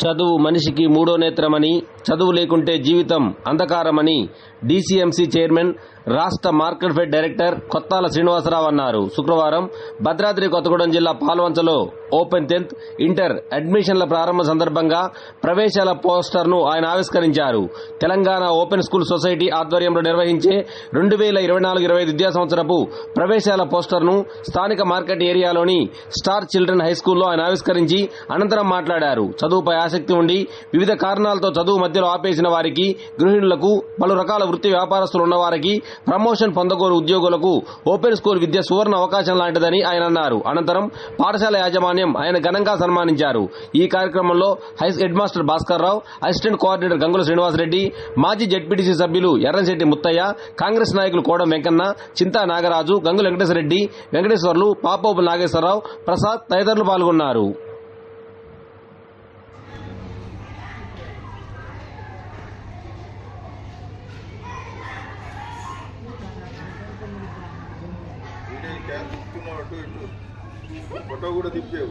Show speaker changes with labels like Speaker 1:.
Speaker 1: చదువు మనిషికి మూడో నేత్రమని చదువు లేకుంటే జీవితం అంధకారమని డీసీఎంసీ చైర్మన్ రాష్ట్ర market fed director Kottala Srinivasarao అన్నారు. శుక్రవారం భద్రాద్రి కొత్తగూడెం జిల్లా పాల్వంచలో ఓపెన్ టెన్త్ ఇంటర్ అడ్మిషన్ల ప్రారంభ సందర్భంగా ప్రవేశాల పోస్టర్ను ఆయన ఆవిష్కరించారు. తెలంగాణ ఓపెన్ స్కూల్ సొసైటీ ఆధ్వర్యంలో నిర్వహించే రెండు వేల ఇరవై నాలుగు ఇరవై ఐదు విద్యా సంవత్సరపు ప్రవేశాల పోస్టర్ను స్థానిక మార్కెట్ ఏరియాలోని స్టార్ చిల్డ్రన్ హై స్కూల్లో ఆయన ఆవిష్కరించి అనంతరం మాట్లాడారు. చదువుపై ఆసక్తి ఉండి వివిధ కారణాలతో చదువు మధ్యలో ఆపేసిన వారికి గృహిణులకు పలు రకాల వృత్తి వ్యాపారస్తులు ఉన్న వారికి ప్రమోషన్ పొందగోరు ఉద్యోగులకు ఓపెన్ స్కూల్ విద్య సువర్ణ అవకాశం లాంటిదని ఆయన అన్నారు. అనంతరం పాఠశాల యాజమాన్యం ఆయన ఘనంగా సన్మానించారు. ఈ కార్యక్రమంలో head master Bhaskar Rao assistant coordinator Gangula Srinivasareddy మాజీ జడ్పీటీసీ సభ్యులు ఎర్రంశెట్టి ముత్తయ్య కాంగ్రెస్ నాయకులు కోడం వెంకన్న చింతా నాగరాజు గంగుల వెంకటేశ్వరరెడ్డి వెంకటేశ్వర్లు పాపోపు నాగేశ్వరరావు ప్రసాద్ తదితరులు పాల్గొన్నారు.
Speaker 2: వీడియో ఇటు. ఫోటో కూడా తిప్పావు